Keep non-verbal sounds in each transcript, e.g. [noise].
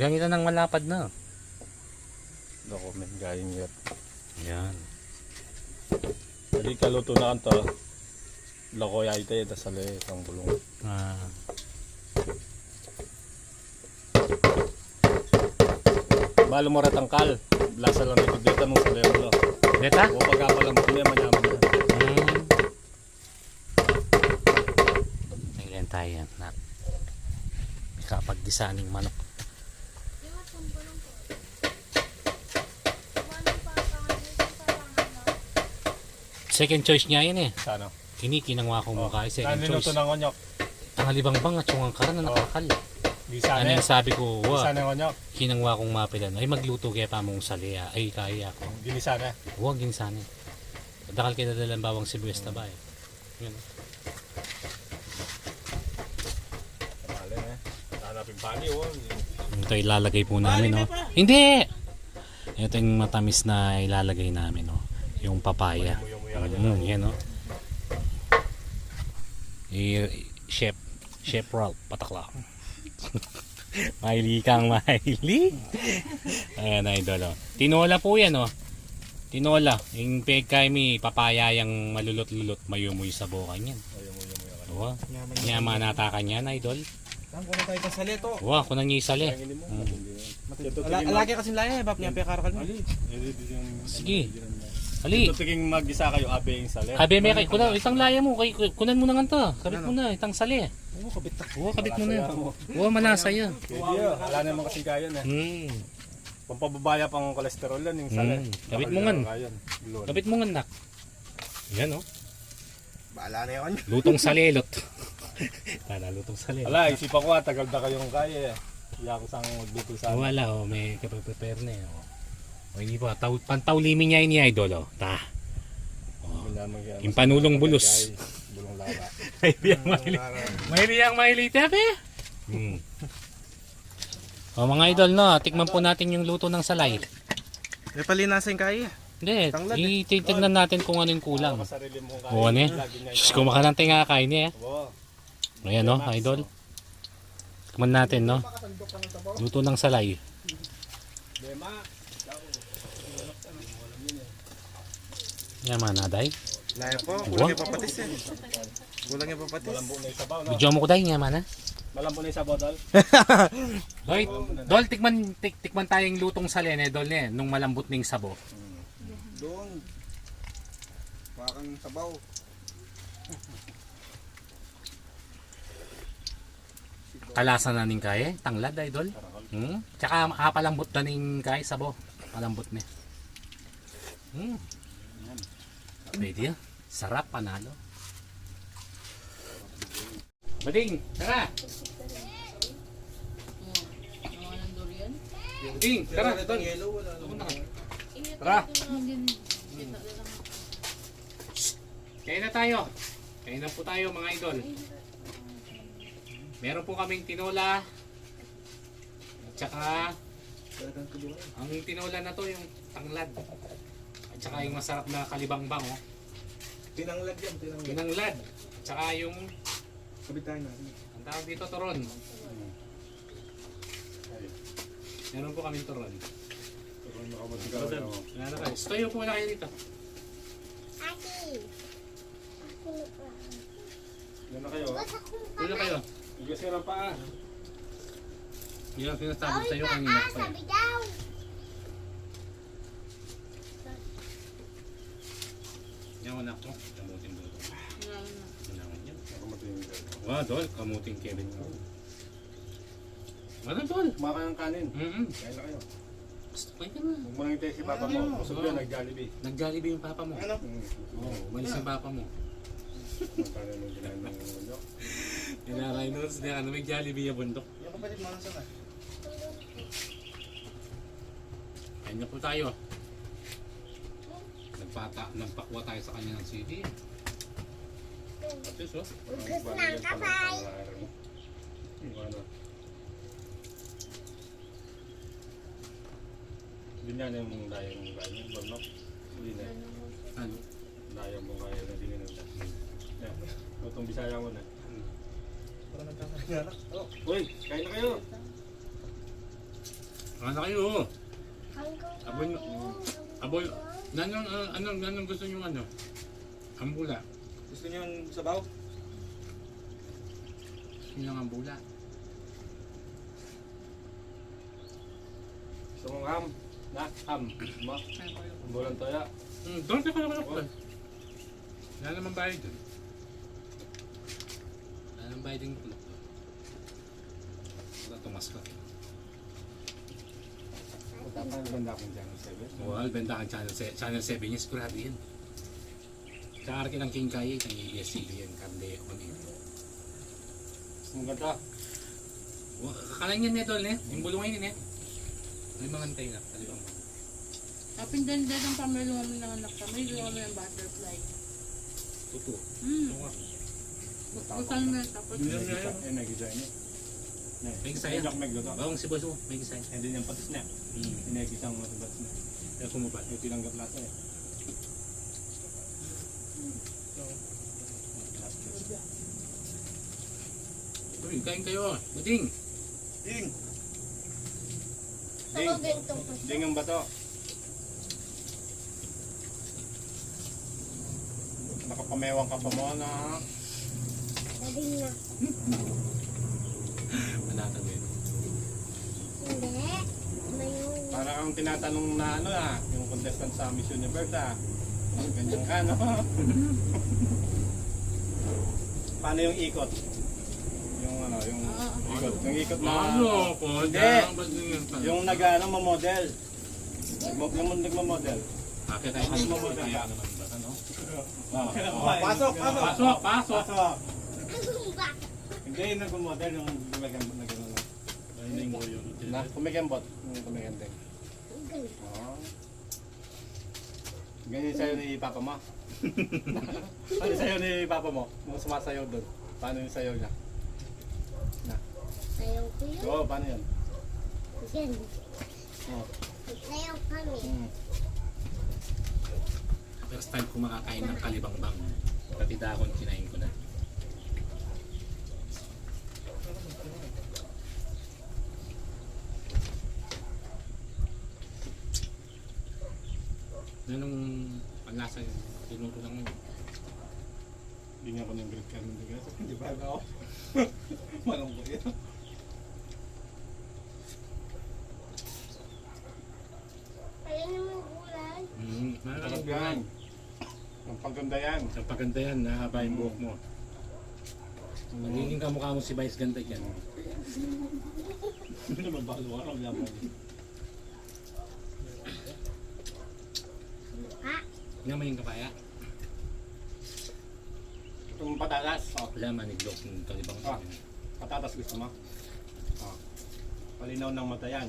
Ganito ng malapad na. Document gayong yun. Yan. Jadi kaluto na kanto. Loko ya ite ta sale kang bulong. Ah. Balo mo ratangkal. Lasa lang ito dito nung sale mo. Deta? O pagkapalam mo niya manyaman na. Hmm. Ayan tayo. Nak. May kapagdisaning manok. Second choice niya yun eh. Sana. Kini kinangwa ko mukha eh. Second niluto choice. ng onyok. Ang halibang bang at yung kara na Oh. nakakal. Di Ano sana. yung sabi ko, Di wa, sana ng onyok. kinangwa kong mapilan. Ay magluto kaya pa mong sali. ah. Ay kaya ako. Gini sana. Huwag yun sana. Dakal kita dalang bawang sibuyas na ba eh. Yun. Mali eh. Hanapin oh. Ito ilalagay po namin, no? Hindi! Ito yung matamis na ilalagay namin, no? Yung papaya. Dyan. Mm, yan, no? I, chef, Chef Ralph, patakla. [laughs] Mahilig kang mahilig. [laughs] Ayan, idol, oh. Tinola po yan, oh. Tinola. Yung pegkay papaya yung malulot-lulot, mayumuy sa boka niyan. Diba? Nyama natakan yan, idol. Ko na tayo sa mo. Mm. Hindi na. Ala, alaki kasi laya, bap niya pekar kalmi. Sige. Ali. Ito tiging mag-isa kayo abe yung sale. Abi may kay kunan itang laya mo kay kunan mo na nganta. Kabit mo na itang sali. Oo, kabit ta. Oo, kabit mo na. Oo, malasa yan. Pwede yun. Wala naman kasi kaya na. Hmm. Pampababaya pang kolesterol yan yung sale. Mm. Kabit mo ngan. Kabit. Mo nga nak. Yan oh. Baala na yun. [laughs] Lutong salilot. Para [laughs] lutong salilot. Ala, isipan ko ah, tagal na kayong kaya eh. Iya ko sang magluto sa amin. Wala oh, may kapag-prepare na eh. Oh. O hindi pa, taw, pantawlimin niya ini idol oh. Ta. Oh. Yung panulong bulos. Ay, Bulong laba. [laughs] Mahilig ang mahilig. Mahilig ang mahilig. Tabi. Hmm. O mga idol no, tikman po natin yung luto ng salay. May palinasin kaya. Hindi, Tanglad eh. ititignan natin kung ano yung kulang. Oo, ano eh? Lagi niya Shhh, kumakarante nga kain niya eh. Ayan no, idol. Tikman natin no. Luto ng salay. Dema. Yaman na, day. Laya po, kulang yung papatis eh. Kulang yung papatis. Malambo na yung sabaw? Budyo mo ko day, yaman na. Malambo [laughs] na yung sabaw, dal. Hoy, dol, tikman, tik, tikman tayong lutong salay eh, dol eh, nung malambot ning sabo. Doon. Parang sabaw. Kalasa na ning kaya, tanglad idol. Hmm? Tsaka ah, palambot na ning kaya sabo. Palambot na. Hmm. Pwede yan. Sarap, panalo. Bading, tara! Bading, tara! Naman. Tara! Kaya na tayo. Kaya na po tayo mga idol. Meron po kaming tinola. At saka, ang tinola na to yung tanglad. At saka yung masarap na kalibangbang. Oh. Tinanglad yan, tinanglad. Tinanglad. At saka yung, Kabit tayo na. ang tawag dito, turon. Meron po kaming turon. Ano kayo? Stoyo po na kayo dito. Yan na kayo. Tuyo kayo. Igasira pa. ah. Yan sinasabi sa'yo kanina pa. eh. Yan anak ko. Kamuting doon. Kailangan yan. Wow, dol. Kamuting Kevin mo. Ano dol? Kumakain ng kanin. Mm-mm. Kain na kayo. Gusto ko yun. Huwag mo nang si papa mo. Busog yun, nag-jollibee. Nag-jollibee yung papa mo. Ano? Oo, umalis yung papa mo. Ang kanin ng ginahin ng ulo. Inaray noon sa ano may Jollibee yung bundok. Yung kapatid mo, nasa na? Kain na po tayo. Nagpata, nagpakwa tayo sa kanya ng CD. Atis oh. Ugas ng kapay. Ganyan yung dayang dayang bernok. Hindi na. Ano? Dayang mo kaya na din nila. Yan. Lutong bisaya mo na. Parang nagkakaroon. Oh, Uy, kain na kayo. Ano kayo? Hanggang Aboy, aboy, nanong, uh, anong, anong gusto nyo ano? Ambula. Gusto niyo yung sabaw? Yun ang ambula. Gusto mong ham? Na, ham. Ma, bulan toya. Hmm, doon ka naman ako. Wala naman bayad dun. Wala naman bayad yung tulog doon. Wala tumas ka. Ganda akong channel 7. Well, benta kang channel, se- channel 7 niya, sigurado yan. Tsaka rin ng King Kaya, isang ABS-CBN, Kande, on it. Ang ganda. Kakalan yan nito, ne? Yung bulungan yun, ne? May mga antay na, talibang. Kapin din din ang kami ng anak kami, yung kami ng butterfly. Totoo. Hmm. Oo nga. Buksan na tapos. Yun na yun. Eh, may design eh. May gisaya. May meg doon. Bawang si Boso, may gisay. Hindi niyang patis niya. Hmm. Inegis ang mga patis niya. Kaya kumubad. Yung tinanggap lasa eh. Uy, kain kayo. Ding! Ako ganito ko siya. Ding ang bato. Nakapamewang ka pa mo na. [laughs] Galing na. Manatag yun. Hindi. May kang tinatanong na ano ah, yung contestant sa Miss Universe ah. Ganyan ka no? [laughs] Paano yung ikot? Yung ano, yung Ah, ikot. Yung ikot na... Ano ko? Hindi. Yung nag-ano, mamodel. Nagmo- Yung nagmamodel. Bakit tayo Ano mo ba kaya naman ba? Ano? Pasok, pasok! Pasok, pasok. Pasok! Ba? Hindi yung nagmamodel, yung gumagambot na gano'n. Ayun mo yun. Na, kumigambot. Yung kumigante. Oo. Ganyan sa'yo ni Papa mo. [laughs] ano sa'yo ni Papa mo? Nung sumasayaw doon. Paano yung sayaw niya? Sayaw ko yun. Oo, paano yun? Yan. Oo. Sayaw kami. Mm. First time ko makakain ng kalibangbang. Pati dahon kinain ko na. Yan ang panlasa yun. Tinuto lang yun. Bigyan ko ng grilled corn hindi guys. Hindi ba ako? [laughs] Manong ko yun. Kaya naman gulay. Mm, Sarap yan. Ang pagganda yan. Ang paganda yan, nahaba yung buhok mo. Magiging kamukha mo si Vice Ganda yan. Hindi naman ba luwa ang may yung kapaya. Itong patatas. Oh, Wala maniglok ng kalibang Ah. patatas gusto mo? Oh. Palinaw ng mata yan.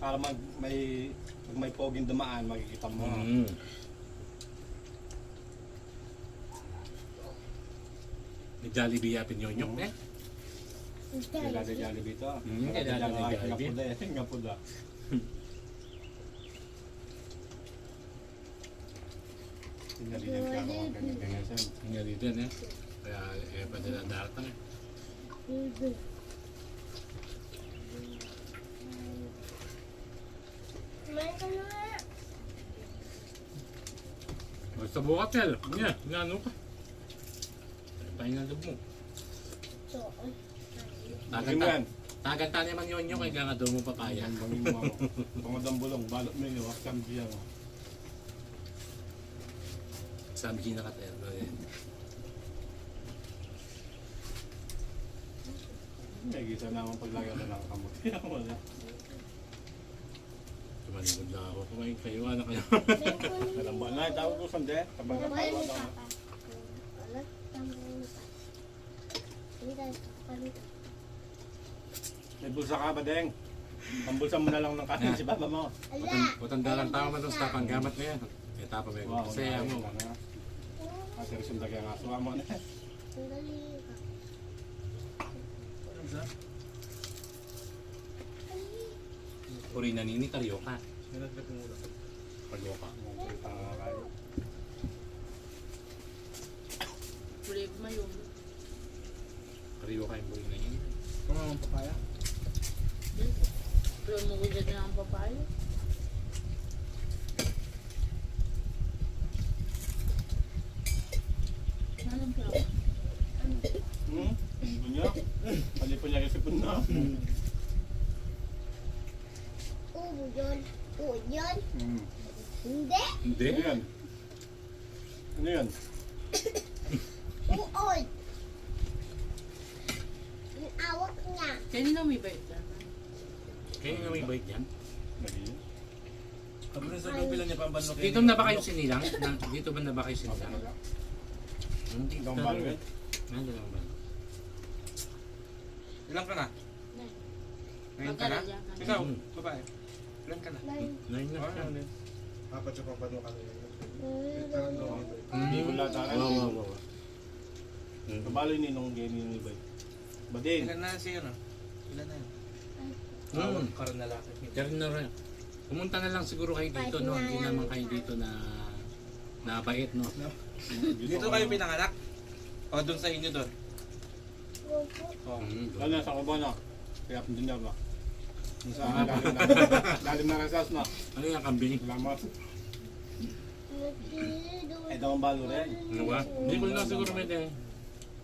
Para mag may pag may poging dumaan, makikita mo. Mm. May Jollibee yapin yun yun eh. Kaya dati Jollibee ito. Mm, kaya dati Jollibee. Nga pula [laughs] Tinalinan ka ako. Ganyan ganyan siya. Nga dito yan eh. Kaya eh, pwede na daratang eh. Basta bukat yan. Nga, nga ano ka. Pahinga loob mo. Mo yan. Tagantang naman yun yun kaya nga daw mo papaya. Bangin mo ako. Pangadang bulong. Balot mo yun. Wakam diyan. Sabi Gina Katero. Eh. May gisa na akong paglagay na ng kamot. [laughs] Wala. Tumalikod na ako. Kumain kayo. Ano kayo? [laughs] Alam ba na? Tawag ko sande. Kumain kapatid ni ako. May bulsa ka ba, Deng? Pambulsa mo na lang ng kanin si Papa mo. Ala! Matanda lang tao man sa panggamat na yan. Eh, tapa may Wow, Kasi mo. Kasi rin sundagi ang aso mo na. Sandali ka. Uri na nini, karyoka. Karyoka. Brave ma yun. Karyoka yung buri na yun. Kung ang papaya. Sabi mo ko dyan ng papaya. Alam ko. Hmm? Ano niya? Pali pa niya kasi punna. Ubo yun. Ubo yun. Hmm. Hindi. Hindi. Ano yan? Ano yan? Uod. Yung awak niya. Kanina may bait ka. Kaya nga may bait yan. Sabi rin sa grupo lang niya pambanlo Dito na ba kayo sinilang? Na, dito ba na ba kayo sinilang? Hindi. Balo eh. Lang ba? Ilang ka na? Ngayon ka na? Yan? Ikaw, Mm. babae. Ilan ka na? Nine. Nine na Oh, ano yun? Apat yung pampano kami. Hindi ko lahat akin. oo, oo. Kabalo yung ninong game yung iba. Badin. Ilan na siya no? Ilan na yun? Mm. Karoon na lakad. Diyan na rin. Pumunta na lang siguro kayo dito, no? Hindi naman kayo dito na nabait, no? Dito kayo pinanganak? O doon sa inyo doon? Opo. Oh. Mm. Lalo na sa Kubo na. Kaya pun din ba? Sa Ah. lalim na. Lalim na resas na. Ano yung kambing? Salamat. Eh, daw ang balo rin. Ano ba? Bicol na siguro may din.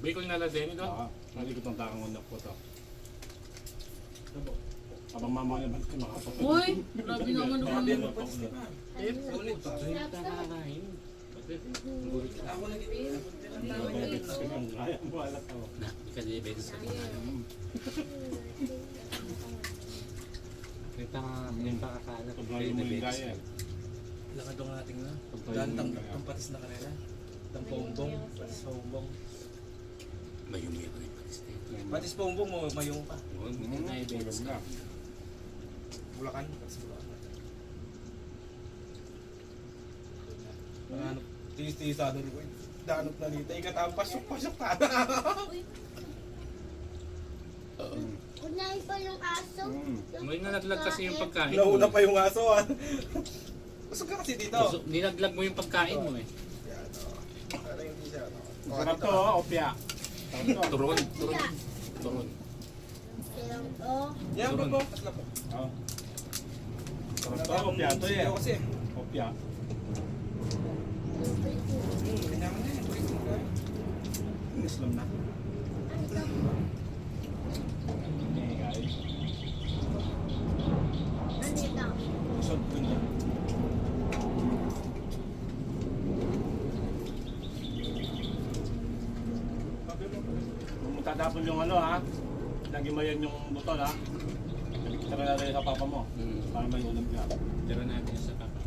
Bicol na lang din ito. Oo. Mali ko itong takang unak po to. Abang mama niya bakit makapasok? Uy! Grabe naman Grabe naman. mo pa si pa. Ulit pa. Nakakain. Ako lagi. Kaya mo alat ako. Na, kasi diabetes ka. Nga, yung pakakalat. Sobrang mo yung gaya. Lakad ang ating na. Sobrang Dan yung tang gaya. tang patis na kanila. Tang bongbong, patis bongbong. Mayumi ako yung patis na ito. Patis bongbong mo mayong pa. Mo Hmm, diabetes tulog ka. na. Bulacan, patis Bulacan. Mga ano, tiis-tiisado rin. Uy, danot na nita. Ikatang pasok-pasok ta. Pa yung aso. Hmm. May nalaglag kasi yung pagkain Nauna mo. pa yung aso ah. Busog ka kasi dito. Gusto- Nilaglag mo yung pagkain mo eh. Yan, o. Ano yung isa, no? O, Sarap dito. to, oh, opya. Sarap to. Turon. Turon. Turon. To. Yan po Turon. po. Po. Oh. Sarap to, opya to eh. Kasi. Opya. Hmm, kanya mo na yan. Kulit mo ka. Islam na. Eh, guys. Ano ito? Usod ko niya. Magtatapon yung ano ha, lagi mo yan yung butol ha. Tara na rin sa papa mo, Mm. para may ulam ka. Tira natin sa kaka.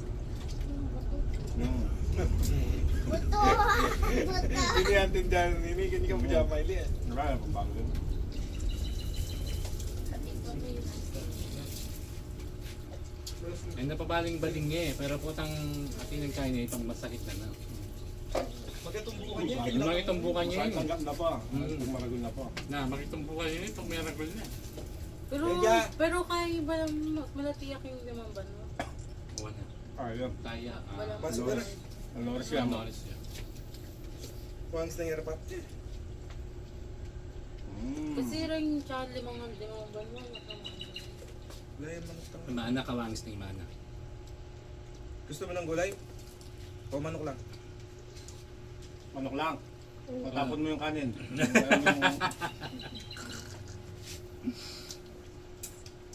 Mm. Buto! [laughs] Buto! Hindi yan tindahan ini, hindi ka mo dyan maili eh. Marami pang bago yun. Ay napabaling baling niya eh. Pero putang ating nagkain niya itong masakit na na. Magkatumbukan niya. Yung mga itumbukan niya yun. tanggap na po, Mm. kung maragol na po. Na, makitumbukan niya itong miracle na. Pero, Kaya- pero kaya ba malatiyak yung limang ban mo? Wala. Ayun. Kaya. ah, Wala. Pasok na rin. Ang oras siya mo. knowledge niya. Once na hirap at. Mm. Kasi rin tsaka limang limang manok tang- Imana, kawangis na imana. Gusto mo ng gulay? O manok lang? Manok lang. Matapon mo yung kanin. [laughs]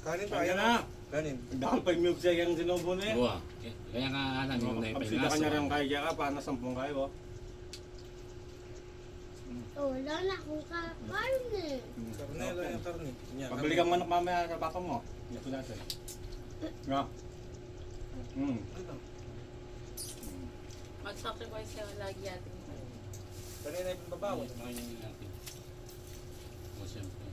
Kanin pa, Kaya ayan na. Kanin. Dahil pag milkshake ang sinubo na eh. Oo. Kaya nga alam yung naipay Kapsita ka niya rin kaya ka, paano sampung kayo oh. Oh, wala na akong kakain eh. Karne, wala yung karne. Yan, Pabili kang manok mamaya sa papa mo. Ito natin. Nga. Mm. Ano? Mag-sacrifice siya lagi ating Kanina yung babawan. Makainin natin. O siyempre.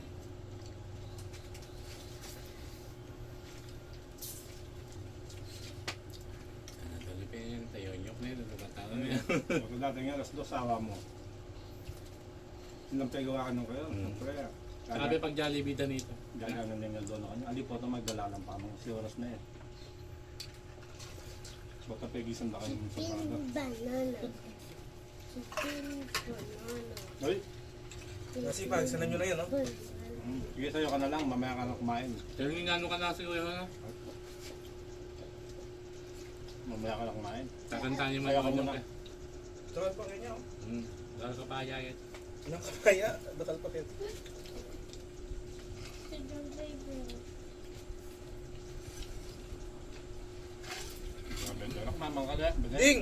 Ano talipin, tayo nyok na yun, lumatalo na yan. Pag dati nga, alas dos, awa mo. Silang pegawa ka nung kayo. Mm. Siyempre. Sabi pag Jollibee danito. Gaganan din yung doon ako niya. Ali po ito magdala ng pamang. Si oras na eh. Baka pegisan na kayo sa banana. Chicken banana. Ay, Nasipag, sanan nyo na yan, no? Hmm. Sige sa'yo ka na lang, mamaya ka na kumain. Pero yung ano ka na siguro na. Mamaya ka na kumain. Tatandaan niyo Kaya ka mga muna. ka. Dakal pa kanya. oh. Hmm. Dahil ka pa ayayat. Ilang kaya? Dakal pa kanya. Si John Draper. Mamang ka na. Bigay. Ding!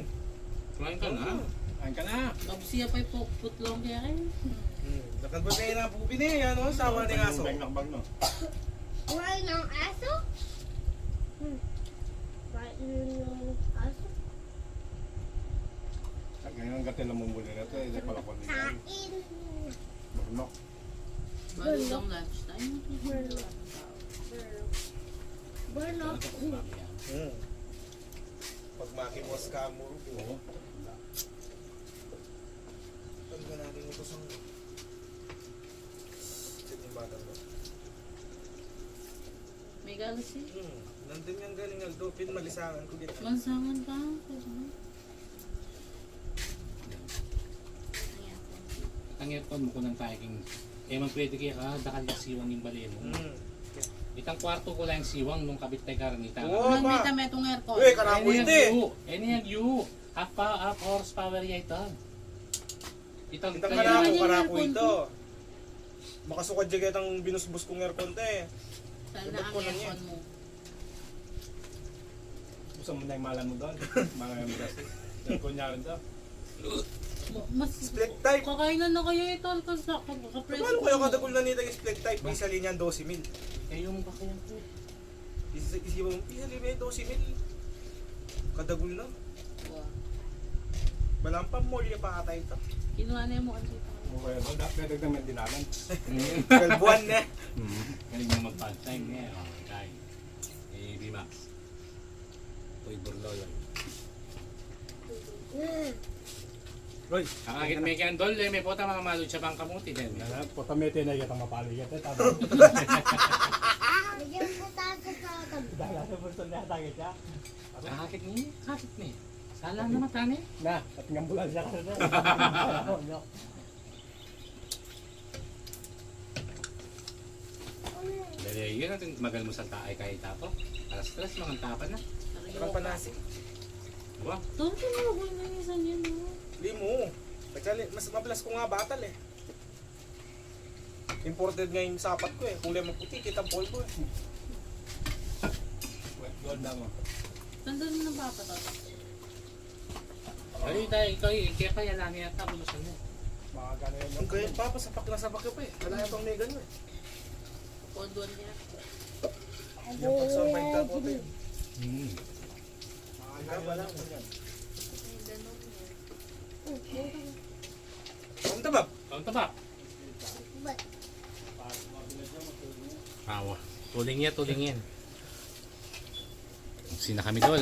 Kumain ka na. Kain ka na. Tapos siya pa yung putlong kaya kayo. Hmm. Dakal pa kanya na pupi niya. Ano? Sawa ni aso. Bang no. Kumain ng aso? Hmm. Kumain ng aso? Ngayon gatil ang mumuli na ito. Hindi pala nila. Kain. Burnok. Lang lunchtime. Burlo. Burlo. Hmm. Pag makimos ka mo. Oo. Pag ka natin ito sa... Sit yung bata mo. May galaxy. Hmm. Nandun yung galing Aldo. Pinmalisangan ko dito. Mansangan pa. Ang aircon mo kung nang taking. Eh man pwede kaya ka dakal yung siwang yung balin mo. Hmm. Itang kwarto ko lang yung siwang nung kabit tayo karanita. Oo. Unang ba? bita may itong aircon. Uy, karako hindi. you. Any yang you. Half, pa, half horsepower ya ito. Ito. Itang kaya- karako, yung karako aircon ito. Makasukad dyan itang binusbus kong aircon te. Saan Dapat na ang ko lang aircon mo? Gusto mo na yung malan mo doon. [laughs] Mga yung kasi. Yung kunyari daw. Mas Split type. kakainan na kayo ito. Kasi kakapreso. Paano kayo kadagol na nito yung split type? Isa linya 12 mil. Eh yung kakayan ko. Isa isa isa linya 12 mil. Kadagol na. Wow. Walang pa mall yung pakatay ito. Kinuha na yung mukha dito. Okay, doon. Pwede naman dinalan. 12 buwan na. Galing mo mag-part-time niya. Oh, kay. Eh, B-Max. Uy, burlolo. Roy. Kakagit may kandol eh. May pota mga malod siya pang kamuti din. Potamete na yung mapali ka. Tama. Bigyan ko tayo sa. Dahil sa bulto na tagit siya. Kakagit niya. Kakagit niya. Sala na matani. Na, at ng ambulansya ka na. Dali, yun natin magal mo sa taay kay tapo. Alas stress mga tapan na. Walang panasi. Diba? Doon ko na huwag na yung isa niyan. no? Limo. Nagkali, mas mabalas ko nga batal eh. Imported nga yung sapat ko eh. Kulay maputi, kitang polvo eh. Gold na mo. Saan doon na papatot? Ay, tayo, ikaw, kaya kaya lang yata bulusan mo. Mga gano'n yun. Ang kaya papa, sapak na sapak ka pa eh. Wala yung pang mega nyo eh. Podwan niya. Yung pag-survive ka po eh. Hmm. Ikaw wala mo. Ang tabab. Ang tabak. Awa. Tuling yan, tuling yan. Sina kami dol.